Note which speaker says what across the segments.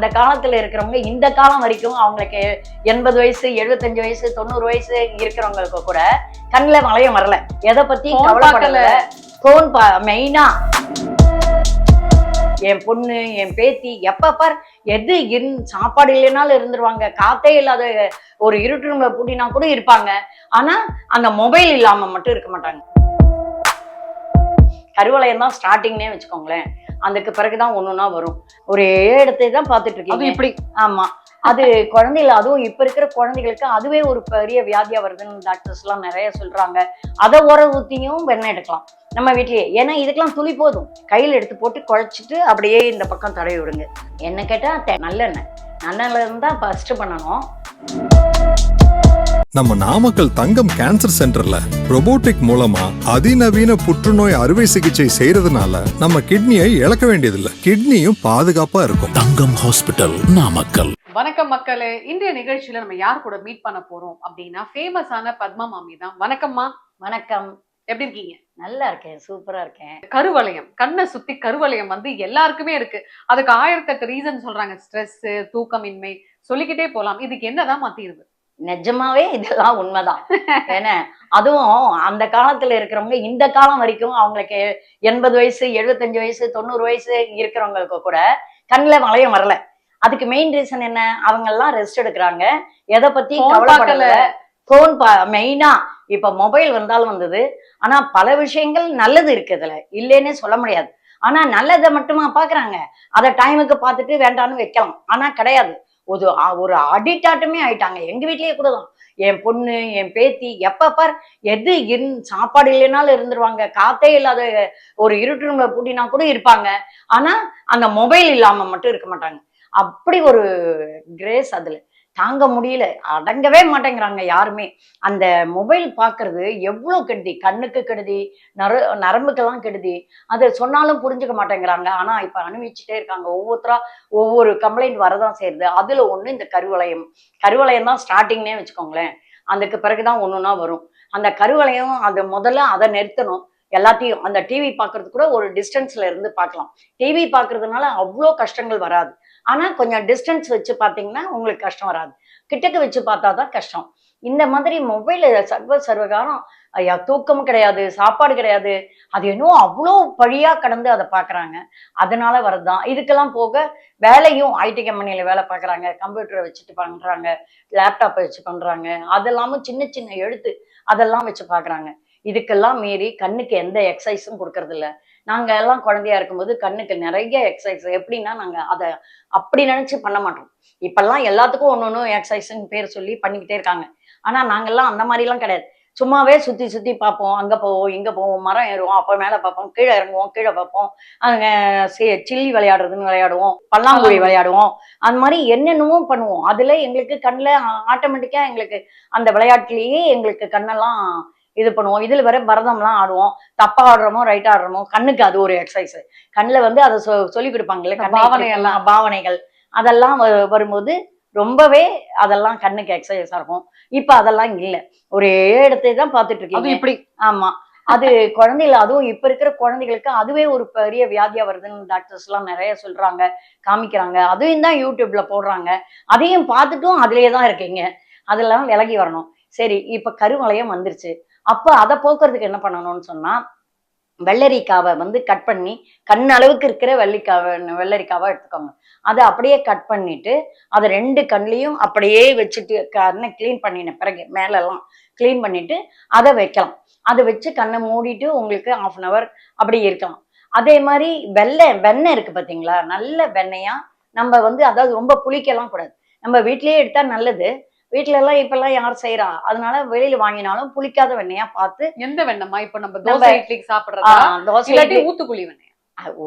Speaker 1: அந்த காலத்துல இருக்கிறவங்க இந்த காலம் வரைக்கும் அவங்களுக்கு எண்பது வயசு எழுபத்தஞ்சு வயசு தொண்ணூறு வயசு இருக்கிறவங்களுக்கு கூட கண்ணில் மழையும் வரல. எதை பத்தி கவலைப்படல? போன் பா மெயினா என் பொண்ணு என் பேத்தி எப்ப பார் எது இரு சாப்பாடு இல்லைனாலும் இருந்துருவாங்க. காத்தே இல்லாத ஒரு இருட்டு ரூம்ல பூட்டினா கூட இருப்பாங்க. ஆனா அந்த மொபைல் இல்லாம மட்டும் இருக்க மாட்டாங்க. கருவளையம் தான் ஸ்டார்டிங்னே வச்சுக்கோங்களேன். அதுக்கு பிறகுதான் ஒண்ணுன்னா வரும். ஒரே இடத்தை தான் பார்த்துட்டு இருக்கீங்க.
Speaker 2: இப்படி.
Speaker 1: ஆமா. அது குழந்தைகள் அதுவும் இப்ப இருக்கிற குழந்தைகளுக்கு அதுவே ஒரு பெரிய வியாதியா வருதுன்னு டாக்டர்ஸ் எல்லாம் நிறைய சொல்றாங்க. அதை உர ஊத்தியும் வெண்ணெய் எடுக்கலாம். நம்ம வீட்லயே. ஏன்னா இதுக்கெல்லாம் துளி போதும். கையில எடுத்து போட்டு குழைச்சிட்டு அப்படியே இந்த பக்கம் தடவி விடுங்க. என்ன கேட்டா தெ- நல்லெண்ணெய். நல்லெண்ணெய் இருந்தா ஃபர்ஸ்ட் பண்ணணும்.
Speaker 3: நம்ம நாமக்கல் தங்கம் கேன்சர் சென்டர்ல robotic மூலமா அதிநவீன புற்றுநோய் அறுவை சிகிச்சை செய்யறதுனால நம்ம கிட்னியை இழக்க வேண்டியதில்லை. கிட்னியும் பாதுகாப்பா இருக்கும்.
Speaker 4: தங்கம் ஹாஸ்பிட்டல் நாமக்கல்.
Speaker 2: வணக்கம் மக்களே. இன்றைய நிகழ்ச்சியில நம்ம யார் கூட மீட் பண்ண போறோம் அப்படின்னா ஃபேமஸான பத்மா மாமி தான். வணக்கம்மா.
Speaker 1: வணக்கம்.
Speaker 2: எப்படி இருக்கீங்க?
Speaker 1: நல்லா இருக்கேன். சூப்பரா இருக்கேன்.
Speaker 2: கருவளையம். கண்ணை சுத்தி கருவளையம் வந்து எல்லாருக்குமே இருக்கு. அதுக்கு ஆயிரத்தெட்டு ரீசன் சொல்றாங்க. ஸ்ட்ரெஸ் தூக்கமின்மை. சொல்லிக்கிட்டே போலாம். இதுக்கு என்னதான் தீர்வு
Speaker 1: நிஜமாவே இதெல்லாம் உண்மைதான். ஏன்னா அதுவும் அந்த காலத்துல இருக்கிறவங்க இந்த காலம் வரைக்கும் அவங்களுக்கு எண்பது வயசு எழுபத்தஞ்சு வயசு தொண்ணூறு வயசு இருக்கிறவங்களுக்கு கூட கண்ணில் மழையும் வரல. அதுக்கு மெயின் ரீசன் என்ன? அவங்க எல்லாம் ரெஸ்ட் எடுக்கிறாங்க. எதை பத்தி கவலைப்படல. போன் மெயினா இப்ப மொபைல் வந்தாலும் வந்தது. ஆனா பல விஷயங்கள் நல்லது இருக்கு இதுல. இல்லைன்னே சொல்ல முடியாது. ஆனா நல்லதை மட்டுமா பாக்குறாங்க அதை டைமுக்கு பார்த்துட்டு வேண்டான்னு வைக்கலாம். ஆனா கிடையாது. ஒரு ஒரு அடிக்டாட்டுமே ஆயிட்டாங்க. எங்க வீட்லயே கூட தான். என் பொண்ணு என் பேத்தி எப்ப பார் எது இரு சாப்பாடு இல்லைனாலும் இருந்துருவாங்க. காத்தே இல்லாத ஒரு இருட்டு ரூம்ல பூட்டினா கூட இருப்பாங்க. ஆனா அந்த மொபைல் இல்லாம மட்டும் இருக்க மாட்டாங்க. அப்படி ஒரு கிரேஸ் அதுல. தாங்க முடியல. அடங்கவே மாட்டேங்கிறாங்க யாருமே. அந்த மொபைல் பார்க்கறது எவ்வளோ கெடுதி? கண்ணுக்கு கெடுதி நர நரம்புக்கெல்லாம் கெடுதி. அதை சொன்னாலும் புரிஞ்சுக்க மாட்டேங்கிறாங்க. ஆனால் இப்போ அனுபவிச்சுட்டே இருக்காங்க. ஒவ்வொருத்தரா ஒவ்வொரு கம்ப்ளைண்ட் வரதான் செய்யுது. அதில் ஒன்று இந்த கருவளையம். கருவளையம் தான் ஸ்டார்டிங்னே வச்சுக்கோங்களேன். அதுக்கு பிறகுதான் ஒன்றுனா வரும். அந்த கருவளையம் அது முதல்ல அதை நிறுத்தணும். எல்லாத்தையும் அந்த டிவி பார்க்கறது கூட ஒரு டிஸ்டன்ஸ்ல இருந்து பார்க்கலாம் டிவி பார்க்கறதுனால அவ்வளோ கஷ்டங்கள் வராது. ஆனால் கொஞ்சம் டிஸ்டன்ஸ் வச்சு பார்த்தீங்கன்னா உங்களுக்கு கஷ்டம் வராது. கிட்டக்க வச்சு பார்த்தா தான் கஷ்டம். இந்த மாதிரி மொபைல் சர்வ சர்வகாரம் ஐயா தூக்கமும் கிடையாது சாப்பாடு கிடையாது. அது என்னவோ அவ்வளோ பழியா கடந்து அதை பார்க்குறாங்க அதனால வரதுதான். இதுக்கெல்லாம் போக வேலையும் ஐடி கம்பெனியில் வேலை பார்க்கறாங்க கம்ப்யூட்டரை வச்சுட்டு பண்ணுறாங்க லேப்டாப்பை வச்சு பண்ணுறாங்க அதெல்லாமும் சின்ன சின்ன எழுத்து அதெல்லாம் வச்சு பார்க்குறாங்க இதுக்கெல்லாம் மீறி கண்ணுக்கு எந்த எக்ஸசைஸும் கொடுக்கறதில்ல. நாங்க எல்லாம் குழந்தையா இருக்கும்போது கண்ணுக்கு நிறைய எக்ஸசைஸ் எப்படின்னா நாங்க அதை அப்படி நினைச்சு பண்ண மாட்டோம். இப்பெல்லாம் எல்லாத்துக்கும் ஒன்று ஒன்று எக்ஸசைஸ்ன்னு பேர் சொல்லி பண்ணிக்கிட்டே இருக்காங்க. ஆனா நாங்கெல்லாம் அந்த மாதிரிலாம் கிடையாது. சும்மாவே சுத்தி சுத்தி பார்ப்போம். அங்க போவோம் இங்க போவோம் மரம் ஏறுவோம் அப்ப மேல பார்ப்போம் கீழே இறங்குவோம் கீழே பார்ப்போம். அங்க சில்லி விளையாடுறதுன்னு விளையாடுவோம் பல்லாங்குழி விளையாடுவோம். அந்த மாதிரி என்னென்னவோ பண்ணுவோம். அதுல எங்களுக்கு கண்ணில் ஆட்டோமேட்டிக்கா எங்களுக்கு அந்த விளையாட்டுலயே எங்களுக்கு கண்ணெல்லாம் இது பண்ணுவோம். இதுல வர பரதம்லாம் ஆடுவோம். தப்பா ஆடுறோமோ ரைட்டா ஆடுறோமோ கண்ணுக்கு அது ஒரு எக்ஸசைஸ் கண்ணுல வந்து அதை சொ சொல்லி கொடுப்பாங்கல்ல கண்ணை இப்படி
Speaker 2: பாவனை எல்லாம்.
Speaker 1: பண்ணா- பாவனைகள். அதெல்லாம் வரும்போது ரொம்பவே அதெல்லாம் கண்ணுக்கு எக்ஸசைஸா இருக்கும். இப்ப அதெல்லாம் இல்ல. ஒரே இடத்தை தான் பார்த்துட்டு இருக்கீங்க.
Speaker 2: இப்படி.
Speaker 1: ஆமா. அது குழந்தைகள் அதுவும் இப்ப இருக்கிற குழந்தைகளுக்கு அதுவே ஒரு பெரிய வியாதியா வருதுன்னு டாக்டர்ஸ் எல்லாம் நிறைய சொல்றாங்க காமிக்கிறாங்க. அதையும் தான் யூடியூப்ல போடுறாங்க. அதையும் பார்த்துட்டும் அதுலயே தான் இருக்கீங்க. அதெல்லாம் விலகி வரணும். சரி இப்ப கருவளையம் வந்துருச்சு. அப்போ அதை போக்குறதுக்கு என்ன பண்ணணும்னு சொன்னா வெள்ளரிக்காவை வந்து கட் பண்ணி கண் அளவுக்கு இருக்கிற வெள்ளிக்காவை வெள்ளரிக்காவை எடுத்துக்கோங்க. அதை அப்படியே கட் பண்ணிட்டு அதை ரெண்டு கண்லையும் அப்படியே வச்சுட்டு கண்ணை க்ளீன் பண்ணின பிறகு மேலெல்லாம் க்ளீன் பண்ணிட்டு அதை வைக்கலாம். அதை வச்சு கண்ணை மூடிட்டு உங்களுக்கு ஆஃப் அன் ஹவர் அப்படி இருக்கலாம். அதே மாதிரி வெள்ளை வெண்ணெய் இருக்கு பாத்தீங்களா? நல்ல வெண்ணெயா நம்ம வந்து அதாவது ரொம்ப புளிக்கலாம் கூடாது. நம்ம வீட்லயே எடுத்தா நல்லது. வீட்ல எல்லாம் இப்பெல்லாம் யார் செய்றா? அதனால வெளியில வாங்கினாலும் புளிக்காத வெண்ணெயா பார்த்து
Speaker 2: எந்த வெண்ணமா இப்ப நம்ம தோசை இட்லிக்கு சாப்பிடுறதா?
Speaker 1: தோசை
Speaker 2: இல்லாட்டி ஊத்துக்குழி வெண்ணெய்?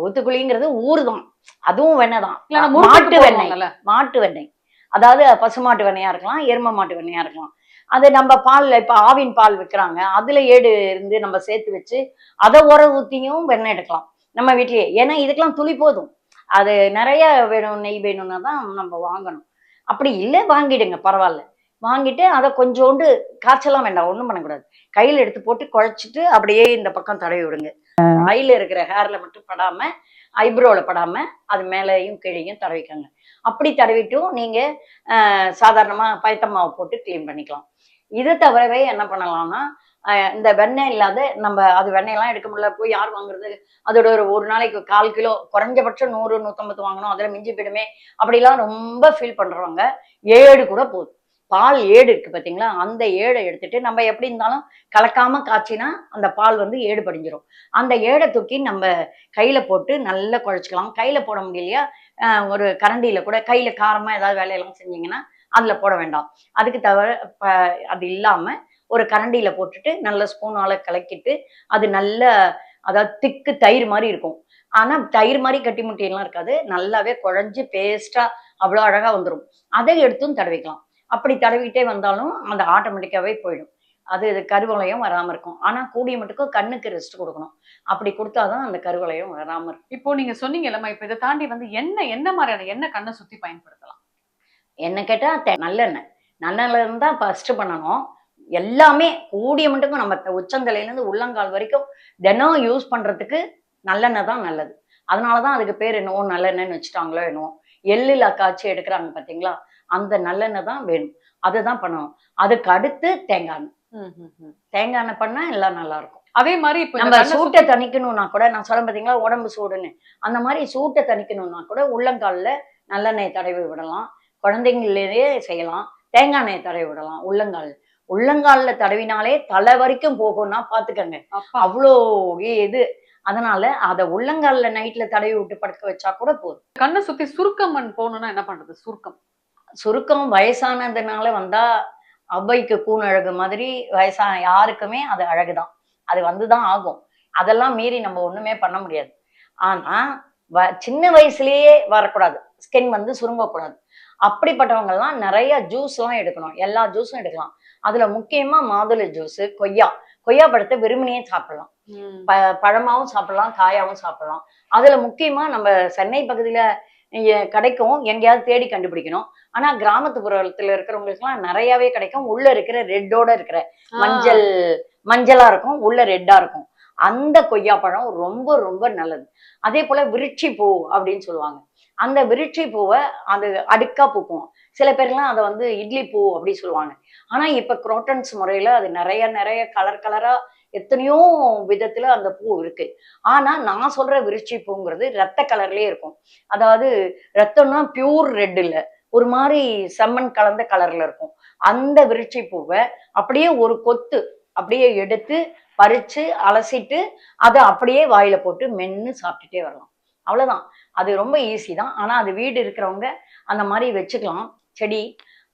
Speaker 1: ஊத்துக்குழிங்கிறது ஊர் தான் அதுவும் வெண்ணெய் தான் மாட்டு வெண்ணெய். மாட்டு வெண்ணெய். அதாவது பசுமாட்டு வெண்ணெயா இருக்கலாம் எரும மாட்டு வெண்ணெயா இருக்கலாம். அது நம்ம பால்ல இப்ப ஆவின் பால் விற்கிறாங்க. அதுல ஏடு இருந்து நம்ம சேர்த்து வச்சு அதை உர ஊத்தியும் வெண்ணெய் எடுக்கலாம். நம்ம வீட்லயே. ஏன்னா இதுக்கெல்லாம் துளி போதும். அது நிறைய வேணும் நெய் வேணும்னா தான் நம்ம வாங்கணும். அப்படி இல்லை வாங்கிடுங்க. பரவாயில்ல. வாங்கிட்டு அதை கொஞ்சோண்டு காய்ச்சலாம் வேண்டாம் ஒன்றும் பண்ணக்கூடாது. கையில் எடுத்து போட்டு குழைச்சிட்டு அப்படியே இந்த பக்கம் தடவி விடுங்க. ஆயில் இருக்கிற ஹேர்ல மட்டும் படாம ஐப்ரோவில் படாம அது மேலேயும் கீழேயும் தடவிக்கோங்க. அப்படி தடவிட்டும் நீங்க சாதாரணமாக சாதாரணமா போட்டு க்ளீன் பண்ணிக்கலாம். இது தவிரவே என்ன பண்ணலாம்னா இந்த வெண்ணெய் இல்லாத நம்ம அது வெண்ணெயெல்லாம் எடுக்க முடியல போய் யார் வாங்குறது? அதோட ஒரு ஒரு நாளைக்கு கால் கிலோ குறைஞ்சபட்சம் நூறு நூற்றம்பது வாங்கணும். அதில் மிஞ்சி போயிடுமே. அப்படிலாம் ரொம்ப ஃபீல் பண்றவங்க ஏடு கூட போதும். பால் ஏடு இருக்கு பார்த்தீங்களா அந்த ஏடை எடுத்துட்டு நம்ம எப்படி இருந்தாலும் கலக்காம காய்ச்சினா அந்த பால் வந்து ஏடு படிஞ்சிடும் அந்த ஏடை தூக்கி நம்ம கையில போட்டு நல்லா குழைச்சிக்கலாம். கையில போட முடியலையா? ஒரு கரண்டியில கூட கையில காரமா ஏதாவது வேலையெல்லாம் செஞ்சீங்கன்னா அதுல போட வேண்டாம். அதுக்கு தவிர ப- அது இல்லாம ஒரு கரண்டியில போட்டுட்டு நல்ல ஸ்பூனால கலக்கிட்டு அது நல்ல அதாவது திக்கு தயிர் மாதிரி இருக்கும். ஆனா தயிர் மாதிரி கட்டி முட்டியெல்லாம் இருக்காது. நல்லாவே குழஞ்சு பேஸ்டா அவ்வளோ அழகா வந்துடும் அதை எடுத்தும் தடவிக்கலாம். அப்படி தடவிட்டே வந்தாலும் அந்த ஆட்டோமேட்டிக்காவே போயிடும். அது கருவளையம் வராம இருக்கும். ஆனா கூடிய மட்டுக்கும் கண்ணுக்கு ரெஸ்ட் கொடுக்கணும். அப்படி கொடுத்தாதான் அந்த கருவளையம் வராம இருக்கும்.
Speaker 2: இப்போ நீங்க சொன்னீங்கல்லம்மா இப்ப இதை தாண்டி வந்து என்ன என்ன மாதிரியான எண்ணெய் கண்ணை சுத்தி பயன்படுத்தலாம்?
Speaker 1: என்ன கேட்டா தெ- நல்லெண்ணெய். நல்லெண்ணெய் இருந்தா ஃபர்ஸ்ட் பண்ணணும். எல்லாமே கூடிய மட்டுக்கும் நம்ம த- உச்சந்தலையில இருந்து உள்ளங்கால் வரைக்கும் தினம் யூஸ் பண்றதுக்கு நல்லெண்ணெய் தான் நல்லது. அதனாலதான் அதுக்கு பேர் என்னவோ நல்லெண்ணெய்னு வச்சுட்டாங்களோ என்னவோ. எள்ளுல காய்ச்சி எடுக்கிறாங்க பாத்தீங்களா? அந்த நல்லெண்ணெய் தான் வேணும். அதுதான் பண்ணணும். அதுக்கு அடுத்து தேங்காய் எண்ணெய். தேங்காய் எண்ணெய் பண்ணா எல்லாம் நல்லா இருக்கும்.
Speaker 2: அதே மாதிரி இப்ப
Speaker 1: நம்ம சூட்டை தணிக்கணும்னா கூட நான் சொல்ல பாத்தீங்களா உடம்பு சூடுன்னு. அந்த மாதிரி சூட்டை தணிக்கணும்னா கூட உள்ளங்கால்ல நல்லெண்ணெய் தடவி விடலாம். குழந்தைங்களிலேயே செய்யலாம். தேங்காய் எண்ணெய் தடவி விடலாம் உள்ளங்கால். உள்ளங்கால்ல தடவினாலே தலை வரைக்கும் போகும்னா பாத்துக்கங்க. அவ்வளோ இது. அதனால அத உள்ளங்கால்ல நைட்ல தடவி விட்டு படுக்க வச்சா கூட போதும்.
Speaker 2: கண்ணை சுத்தி சுருக்கமன் போகணும்னா என்ன பண்றது? சுருக்கம்.
Speaker 1: சுருக்கம் வயசானதுனால வந்தா அவ்வைக்கு கூன் அழகு மாதிரி வயசான யாருக்குமே அது அழகுதான். அது வந்துதான் ஆகும். அதெல்லாம் மீறி நம்ம ஒண்ணுமே பண்ண முடியாது. ஆனா வ- சின்ன வயசுலயே வரக்கூடாது. ஸ்கின் வந்து சுருங்கக்கூடாது. அப்படிப்பட்டவங்க எல்லாம் நிறைய ஜூஸ் எல்லாம் எடுக்கணும். எல்லா ஜூஸும் எடுக்கலாம். அதுல முக்கியமா மாதுளை ஜூஸ் கொய்யா. கொய்யா பழத்தை வெறுமனையே சாப்பிடலாம். ப பழமாவும் சாப்பிடலாம் காயாவும் சாப்பிடலாம். அதுல முக்கியமா நம்ம சென்னை பகுதியில கிடைக்கும். எங்கேயாவது தேடி கண்டுபிடிக்கணும். ஆனா கிராமத்துப்புறத்துல இருக்கிறவங்களுக்குலாம் நிறையவே கிடைக்கும். உள்ள இருக்கிற ரெட்டோட இருக்கிற மஞ்சள் மஞ்சளா இருக்கும். உள்ள ரெட்டா இருக்கும். அந்த கொய்யாப்பழம் ரொம்ப ரொம்ப நல்லது. அதே போல விருட்சி பூ அப்படின்னு சொல்லுவாங்க. அந்த விருட்சி பூவை அது அடுக்கா பூக்கும். சில பேர்லாம் அதை வந்து இட்லி பூ அப்படி சொல்லுவாங்க. ஆனா இப்ப குரோட்டன்ஸ் முறையில அது நிறைய நிறைய கலர் கலரா எத்தனையோ விதத்துல அந்த பூ இருக்கு. ஆனா நான் சொல்ற விருட்சி பூங்கிறது ரத்த கலர்லயே இருக்கும். அதாவது ரத்தம்னா பியூர் ரெட் இல்ல ஒரு மாதிரி செம்மண் கலந்த கலர்ல இருக்கும். அந்த விருட்சி பூவை அப்படியே ஒரு கொத்து அப்படியே எடுத்து பறிச்சு அலசிட்டு அதை அப்படியே வாயில போட்டு மென்னு சாப்பிட்டுட்டே வரலாம். அவ்வளவுதான். அது ரொம்ப ஈஸி தான். ஆனா அது வீடு இருக்கிறவங்க அந்த மாதிரி வச்சுக்கலாம். செடி.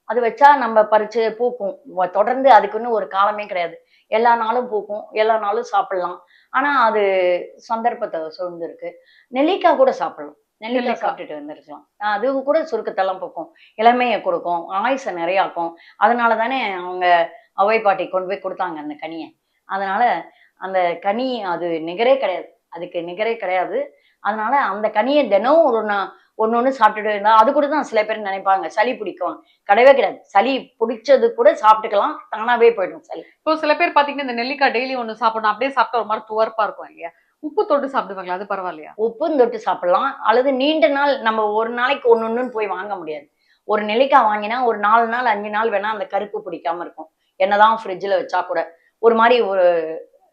Speaker 1: அது வச்சா நம்ம பறிச்சு பூக்கும். தொடர்ந்து அதுக்குன்னு ஒரு காலமே கிடையாது. எல்லா நாளும் பூக்கும் எல்லா நாளும் சாப்பிடலாம். ஆனா அது சந்தர்ப்பத்தை சூழ்ந்து இருக்கு நெல்லிக்காய் கூட சாப்பிடலாம். நெல்லிக்காய். சாப்பிட்டுட்டு வந்திருக்கலாம் அது கூட சுருக்கத்தெல்லாம் போக்கும். இளமையை கொடுக்கும் ஆயுசை நிறையாக்கும். அதனால தானே அவங்க அவை பாட்டி கொண்டு போய் கொடுத்தாங்க அந்த கனியை. அதனால அந்த கனி அது நிகரே கிடையாது. அதுக்கு நிகரே கிடையாது. அதனால அந்த கனியை தினம் ஒரு நா- ஒண்ணு ஒண்ணு சாப்பிட்டுட்டு இருந்தா அது கூட தான் சில பேர் நினைப்பாங்க சளி பிடிக்கும். கிடையவே கிடையாது. சளி பிடிச்சது கூட சாப்பிட்டுக்கலாம் தானாவே போயிடும் சளி.
Speaker 2: இப்போ சில பேர் பாத்தீங்கன்னா இந்த நெல்லிக்காய் டெய்லி ஒண்ணு சாப்பிடணும் அப்படியே சாப்பிட்டா ஒரு மாதிரி துவர்ப்பா இருக்கும் இல்லையா? உப்பு தொட்டு சாப்பிடுவாங்களா? அது பரவாயில்லையா?
Speaker 1: உப்பும் தொட்டு சாப்பிடலாம். அல்லது நீண்ட நாள் நம்ம ஒரு நாளைக்கு ஒண்ணு ஒண்ணுன்னு போய் வாங்க முடியாது. ஒரு நெல்லிக்காய் வாங்கினா ஒரு நாலு நாள் அஞ்சு நாள் வேணா அந்த கருப்பு பிடிக்காம இருக்கும். என்னதான் ஃப்ரிட்ஜில் வச்சா கூட. ஒரு மாதிரி ஒரு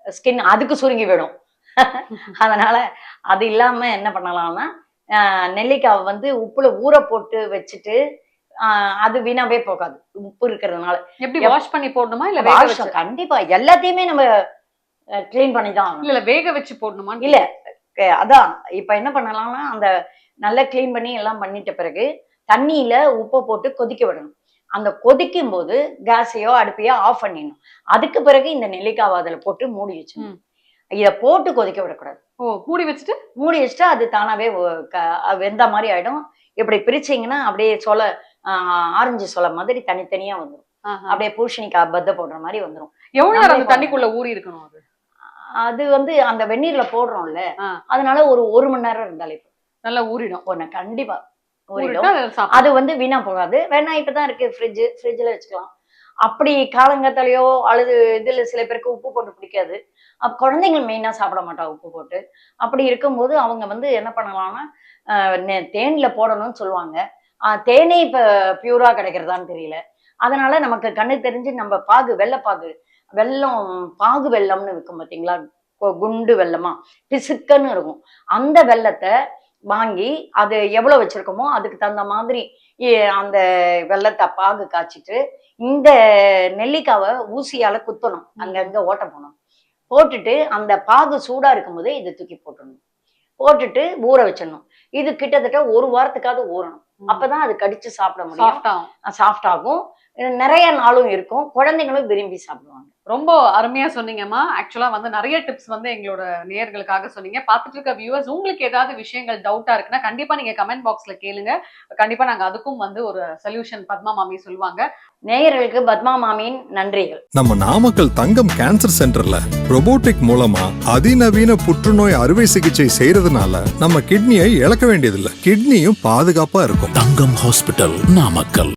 Speaker 1: ஸ்கின் அதுக்கு சுருங்கி விடும் அதனால அது இல்லாம என்ன பண்ணலாம்னா நெல்லிக்காவை வந்து உப்புல ஊற போட்டு வச்சுட்டு அது வீணாவே போகாது. உப்பு இருக்கிறதுனால.
Speaker 2: எப்படி
Speaker 1: எப்-
Speaker 2: வாஷ் பண்ணி போடணுமா இல்ல வச்சு?
Speaker 1: கண்டிப்பா. எல்லாத்தையுமே நம்ம க்ளீன் பண்ணி தான்
Speaker 2: இல்ல வேக வச்சு போடணுமா
Speaker 1: இல்ல. அதான். இப்ப என்ன பண்ணலாம்னா அந்த நல்லா க்ளீன் பண்ணி எல்லாம் பண்ணிட்ட பிறகு தண்ணியில உப்பை போட்டு கொதிக்க விடணும். அந்த கொதிக்கும் போது கேஸையோ அடுப்பையோ ஆஃப் பண்ணிடணும். அதுக்கு பிறகு இந்த நெல்லிக்காவை அதுல போட்டு மூடி வச்சிடணும். இத போட்டு கொதிக்க விடக்கூடாது.
Speaker 2: ஓ மூடி வச்சுட்டு?
Speaker 1: மூடி வச்சுட்டா அது தானாவே வெந்த மாதிரி ஆயிடும். இப்படி பிரிச்சீங்கன்னா அப்படியே சொல ஆரஞ்சு சொல மாதிரி தனித்தனியா வந்துடும். அப்படியே பூசணிக்காய் பத்த போடுற மாதிரி வந்துடும்
Speaker 2: எவ்வளவு நேரம் அந்த
Speaker 1: நம்மளே
Speaker 2: தண்ணிக்குள்ள ஊறி இருக்கணும் அது?
Speaker 1: அது வந்து அந்த வெந்நீர்ல போடுறோம்ல. அதனால ஒரு ஒரு மணி நேரம் இருந்தாலே.
Speaker 2: நல்லா ஊறிடும்.
Speaker 1: ஒண்ணு கண்டிப்பா ஊறிடும்.
Speaker 2: அது
Speaker 1: வந்து வீணா போகாது. வேணா இப்பதான் இருக்கு ஃப்ரிட்ஜ் ஃப்ரிட்ஜ்ல வச்சுக்கலாம். அப்படி காலங்கத்தாலேயோ அல்லது இதுல சில பேருக்கு உப்பு போட்டு பிடிக்காது. அப் குழந்தைங்க மெயினாக சாப்பிட மாட்டா உப்பு போட்டு. அப்படி இருக்கும்போது அவங்க வந்து என்ன பண்ணலாம்னா தேனில் போடணும்னு சொல்லுவாங்க. தேனே இப்போ பியூரா கிடைக்கிறதான்னு தெரியல. அதனால நமக்கு கண்ணு தெரிஞ்சு நம்ம பாகு வெள்ளப்பாகு வெல்லம் பாகு வெல்லம்னு விற்கும் பார்த்தீங்களா குண்டு வெள்ளமா பிசுக்கன்னு இருக்கும். அந்த வெல்லத்தை வாங்கி அது எவ்வளோ வச்சுருக்கோமோ அதுக்கு தகுந்த மாதிரி அந்த வெல்லத்தை பாகு காய்ச்சிட்டு இந்த நெல்லிக்காவை ஊசியால குத்தணும். அங்கங்க ஓட்ட போகணும் போட்டுட்டு அந்த பாகு சூடா இருக்கும்போதே இதை தூக்கி போட்டுடணும். போட்டுட்டு ஊற வச்சிடணும். இது கிட்டத்தட்ட ஒரு வாரத்துக்காவது ஊறணும். அப்பதான் அது கடிச்சு சாப்பிட முடியும்.
Speaker 2: சாஃப்ட் ஆகும்.
Speaker 1: நிறைய நாளும் இருக்கும். குழந்தைங்களும் விரும்பி சாப்பிடுவாங்க.
Speaker 2: ரொம்ப அருமையா சொன்னீங்கம்மா. ஆக்சுவலா வந்து நிறைய டிப்ஸ் வந்து எங்களோட நேயர்களுக்காக சொன்னீங்க. பார்த்துட்டு இருக்க வியூவர்ஸ் உங்களுக்கு ஏதாவது விஷயங்கள் டவுட்டா இருக்குன்னா கண்டிப்பா நீங்க கமெண்ட் பாக்ஸ்ல கேளுங்க. கண்டிப்பா நாங்க அதுக்கும் வந்து ஒரு சொல்யூஷன் பத்மா மாமி சொல்லுவாங்க
Speaker 1: நேயர்களுக்கு பத்மா மாமியின் நன்றிகள்.
Speaker 3: நம்ம நாமக்கல் தங்கம் கேன்சர் சென்டர்ல robotic மூலமா அதிநவீன புற்றுநோய் அறுவை சிகிச்சை செய்யறதுனால நம்ம கிட்னியை இழக்க வேண்டியதில்லை. கிட்னியும் பாதுகாப்பா இருக்கும்.
Speaker 4: தங்கம் ஹாஸ்பிட்டல் நாமக்கல்.